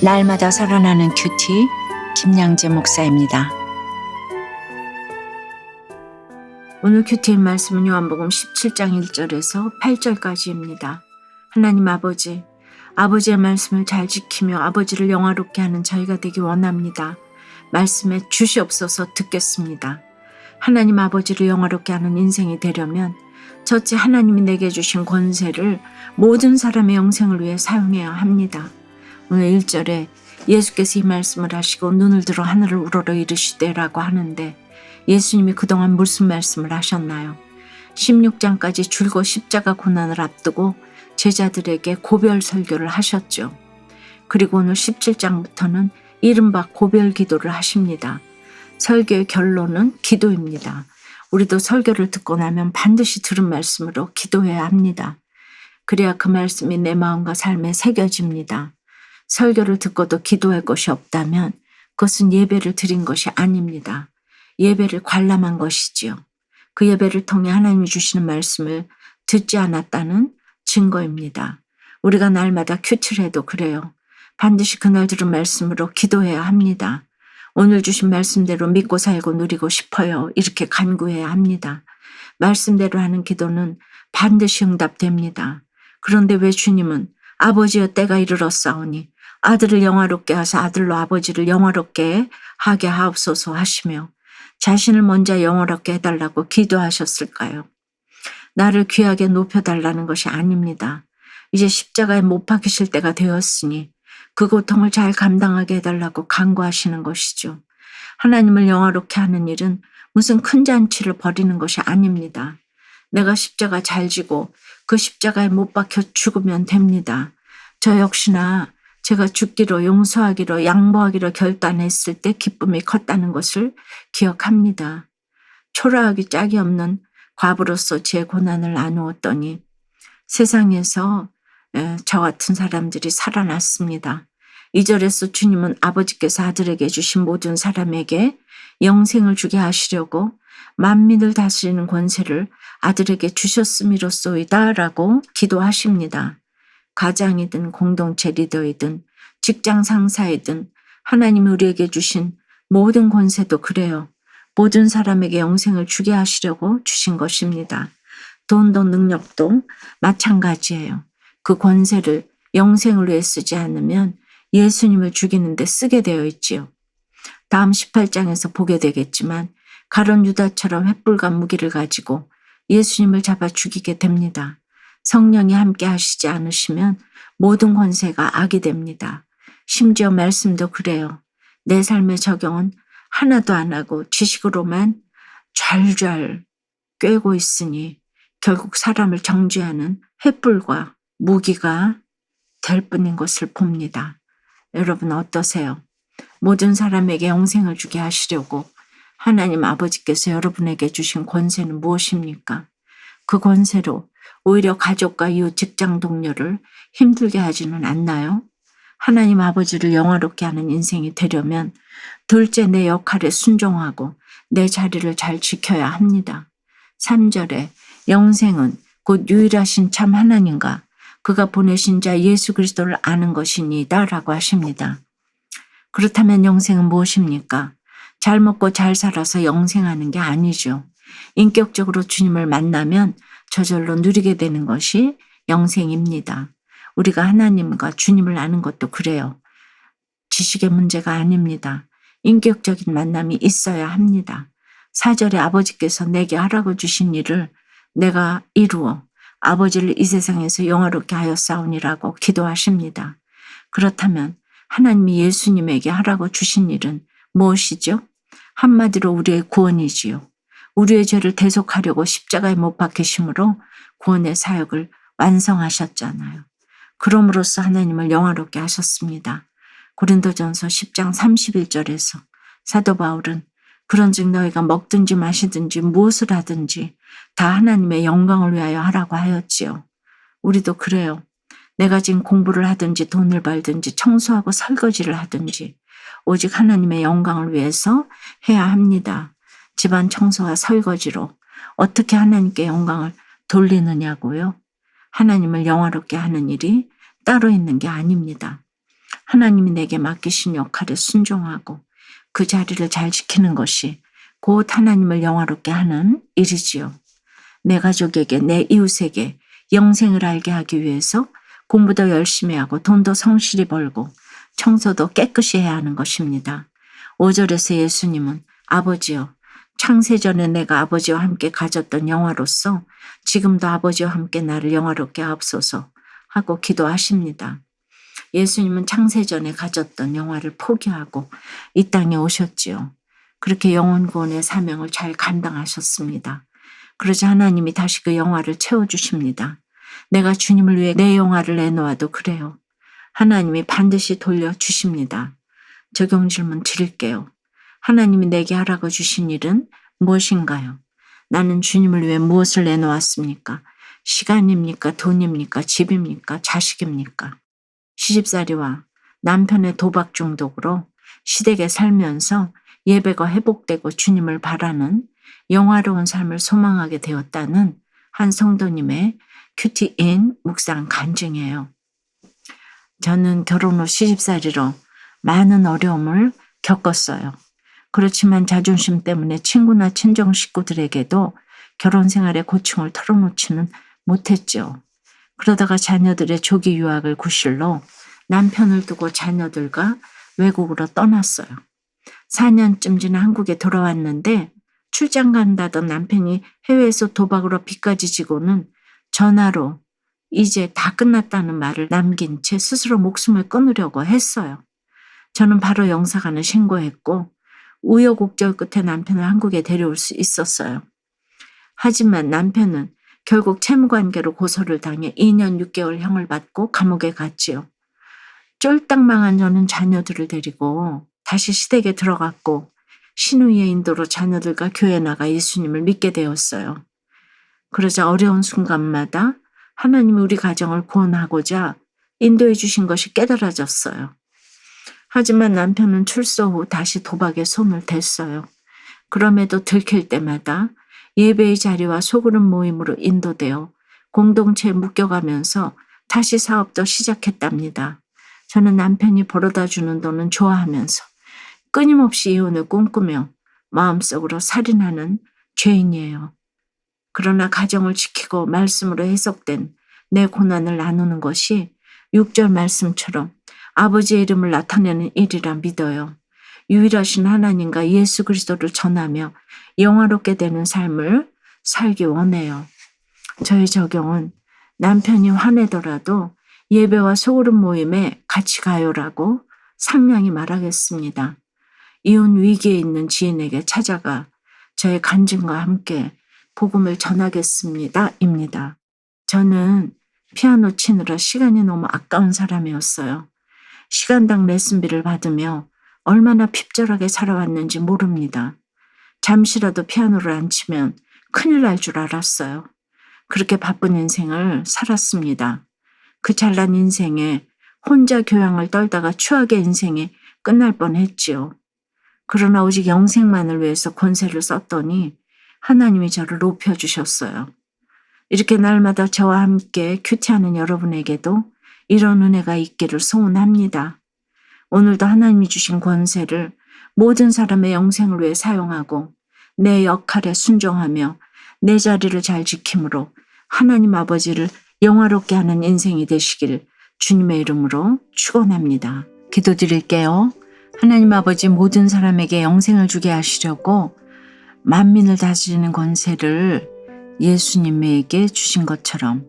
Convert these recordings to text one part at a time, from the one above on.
날마다 살아나는 큐티 김양재 목사입니다. 오늘 큐티의 말씀은 요한복음 17장 1절에서 8절까지입니다. 하나님 아버지, 아버지의 말씀을 잘 지키며 아버지를 영화롭게 하는 저희가 되기 원합니다. 말씀에 주시옵소서 듣겠습니다. 하나님 아버지를 영화롭게 하는 인생이 되려면 첫째 하나님이 내게 주신 권세를 모든 사람의 영생을 위해 사용해야 합니다. 오늘 1절에 예수께서 이 말씀을 하시고 눈을 들어 하늘을 우러러 이르시되라고 하는데 예수님이 그동안 무슨 말씀을 하셨나요? 16장까지 줄곧 십자가 고난을 앞두고 제자들에게 고별 설교를 하셨죠. 그리고 오늘 17장부터는 이른바 고별 기도를 하십니다. 설교의 결론은 기도입니다. 우리도 설교를 듣고 나면 반드시 들은 말씀으로 기도해야 합니다. 그래야 그 말씀이 내 마음과 삶에 새겨집니다. 설교를 듣고도 기도할 것이 없다면 그것은 예배를 드린 것이 아닙니다. 예배를 관람한 것이지요. 그 예배를 통해 하나님이 주시는 말씀을 듣지 않았다는 증거입니다. 우리가 날마다 큐티를 해도 그래요. 반드시 그날 들은 말씀으로 기도해야 합니다. 오늘 주신 말씀대로 믿고 살고 누리고 싶어요. 이렇게 간구해야 합니다. 말씀대로 하는 기도는 반드시 응답됩니다. 그런데 왜 주님은 아버지여 때가 이르렀사오니 아들을 영화롭게 하사 아들로 아버지를 영화롭게 하게 하옵소서 하시며 자신을 먼저 영화롭게 해달라고 기도하셨을까요? 나를 귀하게 높여달라는 것이 아닙니다. 이제 십자가에 못 박히실 때가 되었으니 그 고통을 잘 감당하게 해달라고 간구하시는 것이죠. 하나님을 영화롭게 하는 일은 무슨 큰 잔치를 벌이는 것이 아닙니다. 내가 십자가 잘 지고 그 십자가에 못 박혀 죽으면 됩니다. 저 역시나 제가 죽기로 용서하기로 양보하기로 결단했을 때 기쁨이 컸다는 것을 기억합니다. 초라하기 짝이 없는 과부로서 제 고난을 나누었더니 세상에서 저 같은 사람들이 살아났습니다. 이절에서 주님은 아버지께서 아들에게 주신 모든 사람에게 영생을 주게 하시려고 만민을 다스리는 권세를 아들에게 주셨음이로소이다 라고 기도하십니다. 가장이든 공동체 리더이든 직장 상사이든 하나님이 우리에게 주신 모든 권세도 그래요. 모든 사람에게 영생을 주게 하시려고 주신 것입니다. 돈도 능력도 마찬가지예요. 그 권세를 영생을 위해 쓰지 않으면 예수님을 죽이는데 쓰게 되어 있지요. 다음 18장에서 보게 되겠지만 가론 유다처럼 횃불과 무기를 가지고 예수님을 잡아 죽이게 됩니다. 성령이 함께 하시지 않으시면 모든 권세가 악이 됩니다. 심지어 말씀도 그래요. 내 삶의 적용은 하나도 안 하고 지식으로만 좔좔 꿰고 있으니 결국 사람을 정죄하는 횃불과 무기가 될 뿐인 것을 봅니다. 여러분 어떠세요? 모든 사람에게 영생을 주게 하시려고 하나님 아버지께서 여러분에게 주신 권세는 무엇입니까? 그 권세로 오히려 가족과 이웃 직장 동료를 힘들게 하지는 않나요? 하나님 아버지를 영화롭게 하는 인생이 되려면 둘째 내 역할에 순종하고 내 자리를 잘 지켜야 합니다. 3절에 영생은 곧 유일하신 참 하나님과 그가 보내신 자 예수 그리스도를 아는 것이니다 라고 하십니다. 그렇다면 영생은 무엇입니까? 잘 먹고 잘 살아서 영생하는 게 아니죠. 인격적으로 주님을 만나면 저절로 누리게 되는 것이 영생입니다. 우리가 하나님과 주님을 아는 것도 그래요. 지식의 문제가 아닙니다. 인격적인 만남이 있어야 합니다. 사절에 아버지께서 내게 하라고 주신 일을 내가 이루어 아버지를 이 세상에서 영화롭게 하였사오니라고 기도하십니다. 그렇다면 하나님이 예수님에게 하라고 주신 일은 무엇이죠? 한마디로 우리의 구원이지요. 우리의 죄를 대속하려고 십자가에 못 박히심으로 구원의 사역을 완성하셨잖아요. 그럼으로써 하나님을 영화롭게 하셨습니다. 고린도전서 10장 31절에서 사도 바울은 그런즉 너희가 먹든지 마시든지 무엇을 하든지 다 하나님의 영광을 위하여 하라고 하였지요. 우리도 그래요. 내가 지금 공부를 하든지 돈을 벌든지 청소하고 설거지를 하든지 오직 하나님의 영광을 위해서 해야 합니다. 집안 청소와 설거지로 어떻게 하나님께 영광을 돌리느냐고요. 하나님을 영화롭게 하는 일이 따로 있는 게 아닙니다. 하나님이 내게 맡기신 역할에 순종하고 그 자리를 잘 지키는 것이 곧 하나님을 영화롭게 하는 일이지요. 내 가족에게, 내 이웃에게 영생을 알게 하기 위해서 공부도 열심히 하고 돈도 성실히 벌고 청소도 깨끗이 해야 하는 것입니다. 5절에서 예수님은 아버지요, 창세전에 내가 아버지와 함께 가졌던 영화로서 지금도 아버지와 함께 나를 영화롭게 하옵소서 하고 기도하십니다. 예수님은 창세전에 가졌던 영화를 포기하고 이 땅에 오셨지요. 그렇게 영혼구원의 사명을 잘 감당하셨습니다. 그러자 하나님이 다시 그 영화를 채워주십니다. 내가 주님을 위해 내 영화를 내놓아도 그래요. 하나님이 반드시 돌려주십니다. 적용 질문 드릴게요. 하나님이 내게 하라고 주신 일은 무엇인가요? 나는 주님을 위해 무엇을 내놓았습니까? 시간입니까? 돈입니까? 집입니까? 자식입니까? 시집살이와 남편의 도박 중독으로 시댁에 살면서 예배가 회복되고 주님을 바라는 영화로운 삶을 소망하게 되었다는 한 성도님의 큐티인 묵상 간증이에요. 저는 결혼 후 시집살이로 많은 어려움을 겪었어요. 그렇지만 자존심 때문에 친구나 친정 식구들에게도 결혼 생활의 고충을 털어놓지는 못했죠. 그러다가 자녀들의 조기 유학을 구실로 남편을 두고 자녀들과 외국으로 떠났어요. 4년쯤 지나 한국에 돌아왔는데 출장 간다던 남편이 해외에서 도박으로 빚까지 지고는 전화로 이제 다 끝났다는 말을 남긴 채 스스로 목숨을 끊으려고 했어요. 저는 바로 영사관을 신고했고 우여곡절 끝에 남편을 한국에 데려올 수 있었어요. 하지만 남편은 결국 채무관계로 고소를 당해 2년 6개월 형을 받고 감옥에 갔지요. 쫄딱 망한 저는 자녀들을 데리고 다시 시댁에 들어갔고 신우이의 인도로 자녀들과 교회 나가 예수님을 믿게 되었어요. 그러자 어려운 순간마다 하나님이 우리 가정을 구원하고자 인도해 주신 것이 깨달아졌어요. 하지만 남편은 출소 후 다시 도박에 손을 댔어요. 그럼에도 들킬 때마다 예배의 자리와 소그룹 모임으로 인도되어 공동체에 묶여가면서 다시 사업도 시작했답니다. 저는 남편이 벌어다 주는 돈은 좋아하면서 끊임없이 이혼을 꿈꾸며 마음속으로 살인하는 죄인이에요. 그러나 가정을 지키고 말씀으로 해석된 내 고난을 나누는 것이 6절 말씀처럼 아버지의 이름을 나타내는 일이라 믿어요. 유일하신 하나님과 예수 그리스도를 전하며 영화롭게 되는 삶을 살기 원해요. 저의 적용은 남편이 화내더라도 예배와 소그룹 모임에 같이 가요라고 상냥히 말하겠습니다. 이혼 위기에 있는 지인에게 찾아가 저의 간증과 함께 복음을 전하겠습니다. 입니다. 저는 피아노 치느라 시간이 너무 아까운 사람이었어요. 시간당 레슨비를 받으며 얼마나 핍절하게 살아왔는지 모릅니다. 잠시라도 피아노를 안 치면 큰일 날 줄 알았어요. 그렇게 바쁜 인생을 살았습니다. 그 잘난 인생에 혼자 교양을 떨다가 추억의 인생이 끝날 뻔했지요. 그러나 오직 영생만을 위해서 권세를 썼더니 하나님이 저를 높여주셨어요. 이렇게 날마다 저와 함께 큐티하는 여러분에게도 이런 은혜가 있기를 소원합니다. 오늘도 하나님이 주신 권세를 모든 사람의 영생을 위해 사용하고 내 역할에 순종하며 내 자리를 잘 지킴으로 하나님 아버지를 영화롭게 하는 인생이 되시길 주님의 이름으로 축원합니다. 기도드릴게요. 하나님 아버지 모든 사람에게 영생을 주게 하시려고 만민을 다스리는 권세를 예수님에게 주신 것처럼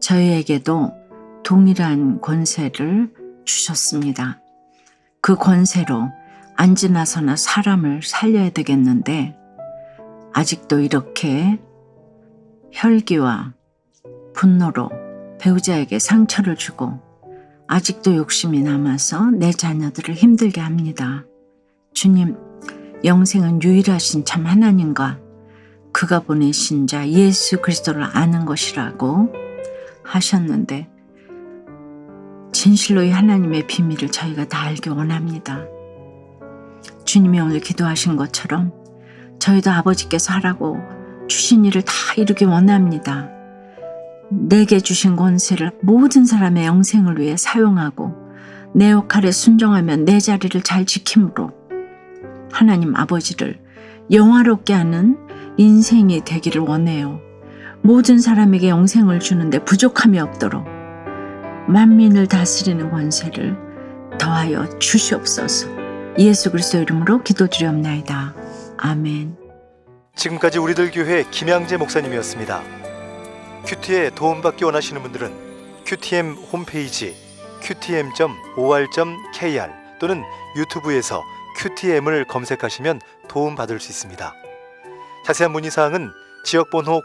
저희에게도 동일한 권세를 주셨습니다. 그 권세로 안 지나서나 사람을 살려야 되겠는데 아직도 이렇게 혈기와 분노로 배우자에게 상처를 주고 아직도 욕심이 남아서 내 자녀들을 힘들게 합니다. 주님, 영생은 유일하신 참 하나님과 그가 보내신 자 예수 그리스도를 아는 것이라고 하셨는데 진실로 이 하나님의 비밀을 저희가 다 알기 원합니다. 주님이 오늘 기도하신 것처럼 저희도 아버지께서 하라고 주신 일을 다 이루기 원합니다. 내게 주신 권세를 모든 사람의 영생을 위해 사용하고 내 역할에 순종하면 내 자리를 잘 지킴으로 하나님 아버지를 영화롭게 하는 인생이 되기를 원해요. 모든 사람에게 영생을 주는데 부족함이 없도록 만민을 다스리는 권세를 더하여 주시옵소서. 예수 그리스도 이름으로 기도드리옵나이다. 아멘. 지금까지 우리들 교회 김양재 목사님이었습니다. 큐티에 도움받기 원하시는 분들은 큐티엠 홈페이지 qtm.or.kr 또는 유튜브에서 큐티엠을 검색하시면 도움받을 수 있습니다. 자세한 문의 사항은 지역번호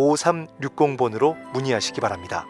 031-705-5360번으로 문의하시기 바랍니다.